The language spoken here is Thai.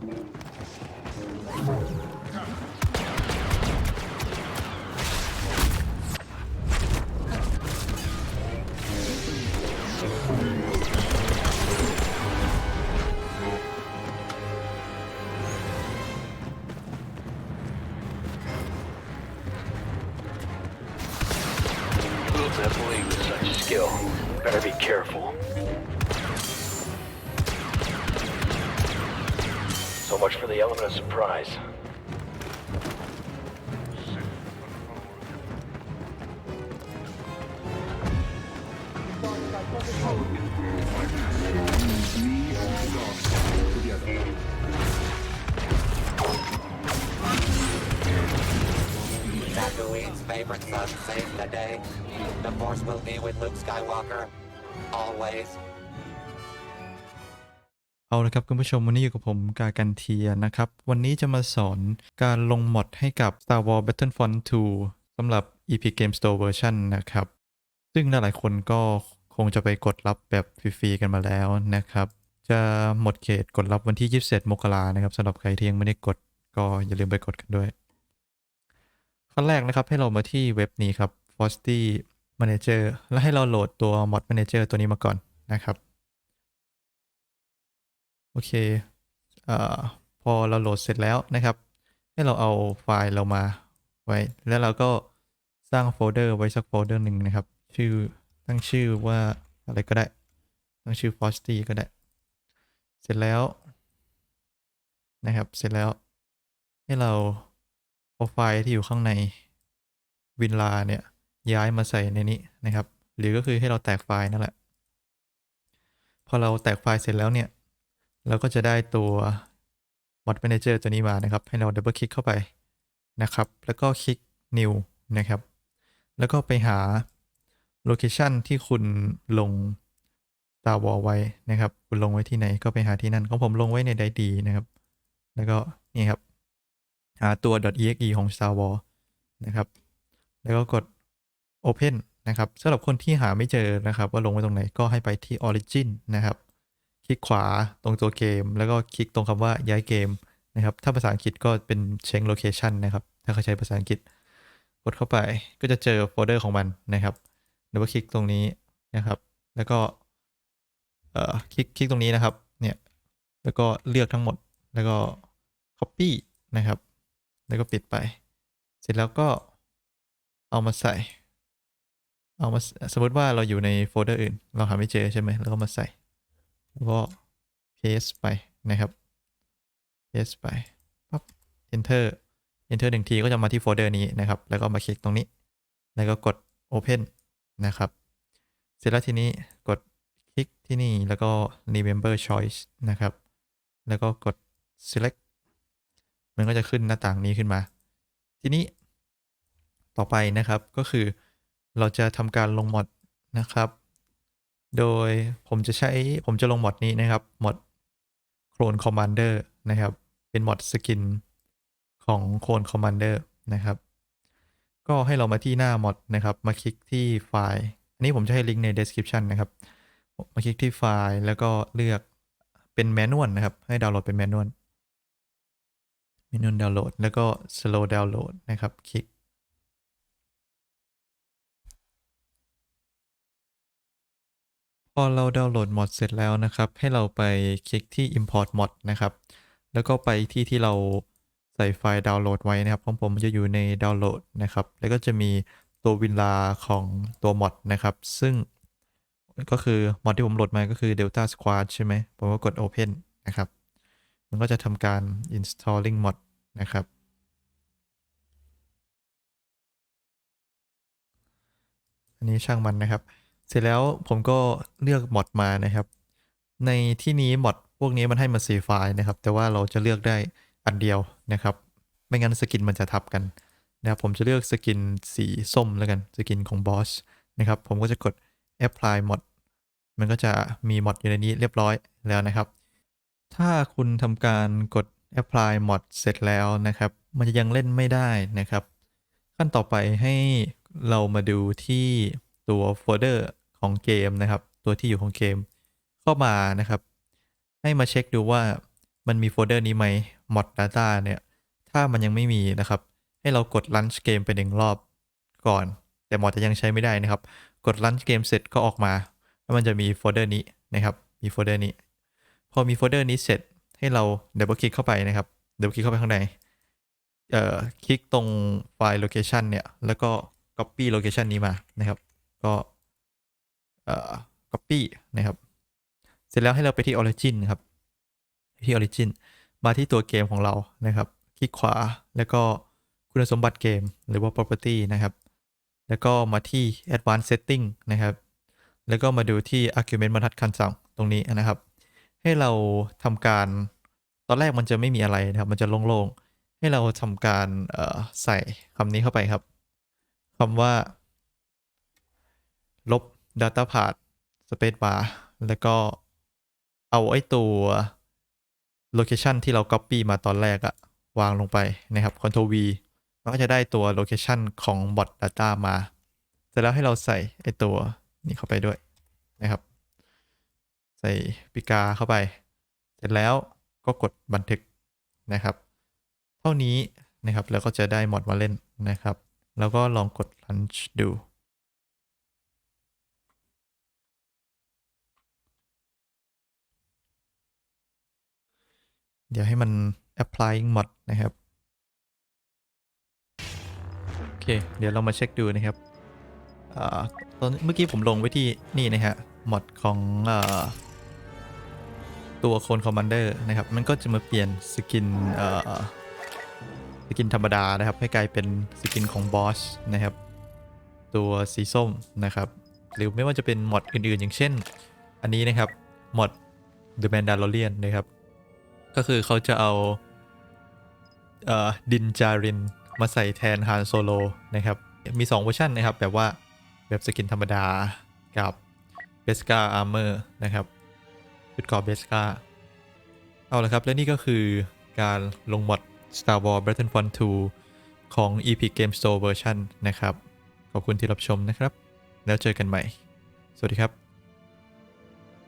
Will that believe with such skill. Better be careful. So much for the element of surprise. Tatooine's favorite son saved the day. The Force will be with Luke Skywalker. Always. เอาละครับคุณผู้ชมวันนี้อยู่กับผมกากันเทียนะครับ วันนี้จะมาสอนการลงมอดให้กับ Star Wars Battlefront 2สำหรับ Epic Game Store Version นะครับ ซึ่งหลายๆคนก็คงจะไปกดรับแบบฟรีๆกันมาแล้วนะครับ จะหมดเขตกดรับวันที่ 27 มกรานะครับสำหรับใครที่ยังไม่ได้กดก็อย่าลืมไปกดกันด้วย ขั้นแรกนะครับให้เรามาที่เว็บนี้ครับ Frosty Manager แล้วให้เราโหลดตัว Mod Manager ตัวนี้มาก่อนนะครับ โอเคเอ่อพอเราโหลดเสร็จแล้วนะครับ ให้เราเอาไฟล์เรามาไว้ แล้วเราก็สร้างโฟลเดอร์ไว้สักโฟลเดอร์หนึ่งนะครับ ชื่อตั้งชื่อว่าอะไรก็ได้ ตั้งชื่อ Frosty ก็ได้ เสร็จแล้วนะครับ เสร็จแล้วให้เราเอาไฟล์ที่อยู่ข้างในวินลาเนี่ยย้ายมาใส่ในนี้นะครับ หรือก็คือให้เราแตกไฟล์นั่นแหละ พอเราแตกไฟล์เสร็จแล้วเนี่ย เราก็จะได้ตัว Mod Manager ตัวนี้มานะครับ ให้เราดับเบิลคลิกเข้าไปนะครับ แล้วก็คลิก New นะครับ แล้วก็ไปหาโลเคชันที่คุณลง Star War ไว้นะครับ คุณลงไว้ที่ไหนก็ไปหาที่นั่นของผมลงไว้ในไดดีนะครับ แล้วก็นี่ครับ หาตัว .exe ของ Star War นะครับ แล้วก็กด Open นะครับสำหรับคนที่หาไม่เจอนะครับ ว่าลงไว้ตรงไหนก็ให้ไปที่ Origin นะครับ ลิกขวาตรงตัวเกม แล้วก็คลิกตรงคำว่าย้ายเกมนะครับ ถ้าภาษาอังกฤษก็เป็น change location นะครับ ถ้าเขาใช้ภาษาอังกฤษ กดเข้าไปก็จะเจอโฟลเดอร์ของมันนะครับดับเบิลคลิกตรงนี้นะครับ แล้วก็เอ่อคลิกคลิกตรงนี้นะครับ เนี่ย แล้วก็เลือกทั้งหมด แล้วก็ copy นะครับ แล้วก็ปิดไป เสร็จแล้วก็เอามาใส่ เอามาสมมติว่าเราอยู่ในโฟลเดอร์อื่น เราหาไม่เจอใช่ไหมแล้วก็มาใส่ แล้วก็ paste ไปนะครับ paste ไปปั๊บ enter enter หนึ่งทีก็จะมาที่โฟลเดอร์นี้นะครับ แล้วก็มาคลิกตรงนี้ แล้วก็กด open นะครับ เสร็จแล้วทีนี้กดคลิกที่นี่แล้วก็ remember choice นะครับ แล้วก็กด select มันก็จะขึ้นหน้าต่างนี้ขึ้นมา ทีนี้ต่อไปนะครับก็คือเราจะทำการลงมอดนะครับ โดยผมจะใช้ผมจะลงมอดนี้นะครับมอดโคลนคอมมานเดอร์นะครับ เป็นมอดสกินของโคลนคอมมานเดอร์นะครับ ก็ให้เรามาที่หน้ามอดนะครับ มาคลิกที่ไฟล์ อันนี้ผมจะให้ลิงก์ใน description นะครับ มาคลิกที่ไฟล์แล้วก็เลือกเป็นแมนนวลนะครับ ให้ดาวน์โหลดเป็นแมนนวลแมนนวลดาวน์โหลดแล้วก็ slow download นะครับ คลิก อเราดาวน์โหลดมอดเสร็จแล้วนะครับ ให้เราไปคลิกที่ import mod นะครับ แล้วก็ไปที่ที่เราใส่ไฟล์ดาวน์โหลดไว้นะครับของผมจะอยู่ในดาวน์โหลดนะครับ แล้วก็จะมีตัววินลาของตัวมอดนะครับ ซึ่งก็คือมอดที่ผมโหลดมาก็คือ Delta Squad ใช่ไหมผมก็กด Open นะครับ มันก็จะทำการ installing mod นะครับอันนี้ช่างมันนะครับ เสร็จแล้วผมก็เลือกมอดมานะครับ ในที่นี้มอดพวกนี้มันให้มาสีไฟล์นะครับ แต่ว่าเราจะเลือกได้อันเดียวนะครับ ไม่งั้นสกินมันจะทับกันนะครับผมจะเลือกสกินสีส้มแล้วกันสกินของบอสนะครับ ผมก็จะกด apply mod มันก็จะมีมอดอยู่ในนี้เรียบร้อยแล้วนะครับ ถ้าคุณทำการกด apply mod เสร็จแล้วนะครับ มันจะยังเล่นไม่ได้นะครับ ขั้นต่อไปให้เรามาดูที่ตัวโฟลเดอร์ ของเกมนะครับ ตัวที่อยู่ของเกมเข้ามานะครับ ให้มาเช็คดูว่ามันมีโฟลเดอร์นี้ไหม mod data เนี่ย ถ้ามันยังไม่มีนะครับ ให้เรากด launch เกมไปหนึ่งรอบก่อน แต่มอดจะยังใช้ไม่ได้นะครับ กด launch เกมเสร็จก็ออกมา แล้วมันจะมีโฟลเดอร์นี้นะครับ มีโฟลเดอร์นี้ พอมีโฟลเดอร์นี้เสร็จให้เรา double click เข้าไปนะครับ double click เข้าไปข้างในเอ่อคลิกตรงไฟล์ location เนี่ย แล้วก็ copy location นี้มานะครับ ก็ copy นะครับ เสร็จแล้วให้เราไปที่ origin ครับที่ origin มาที่ตัวเกมของเรานะครับ คลิกขวาแล้วก็คุณสมบัติเกมหรือว่า property นะครับ แล้วก็มาที่ advanced setting นะครับ แล้วก็มาดูที่ argument บรรทัดคำสั่งตรงนี้นะครับ ให้เราทำการตอนแรกมันจะไม่มีอะไรนะครับ มันจะโล่งๆ ให้เราทำการใส่คำนี้เข้าไปครับคำว่า ลบ data path space bar แล้วก็เอาไอ้ตัว location ที่เรา copy มาตอนแรกอะวางลงไปนะครับ Ctrl V มันก็จะได้ตัว location ของ bot data มาเสร็จแล้วให้เราใส่ไอ้ตัวนี้เข้าไปด้วยนะครับ ใส่ปิกาเข้าไป เสร็จแล้วก็กดบันทึกนะครับ เท่านี้นะครับแล้วก็จะได้มอดมาเล่นนะครับ แล้วก็ลองกด launch ดู เดี๋ยวให้มัน applying mod นะครับ โอเค เดี๋ยวเรามาเช็คดูนะครับอตอนเมื่อกี้ผมลงไว้ที่นี่นะฮะ mod ของอตัวโคนคอมมานเดอร์นะครับ มันก็จะมาเปลี่ยนสกินสกินธรรมดานะครับ ให้กลายเป็นสกินของบอสนะครับ ตัวสีส้มนะครับ หรือไม่ว่าจะเป็นมอดอื่นๆ อย่างเช่น อันนี้นะครับมอด The Mandalorian นะครับ ก็คือเขาจะเอาเอ่อดินจารินมาใส่แทนฮานโซโลนะครับ มี 2 เวอร์ชันนะครับ แบบว่าแบบสกินธรรมดากับเบสกาอาร์เมอร์นะครับชุดกราะเบสกาเอาละครับ และนี่ก็คือการลงมอด Star Wars Battlefront 2 ของ Epic Game Store Version นะครับ ขอบคุณที่รับชมนะครับ แล้วเจอกันใหม่ สวัสดีครับ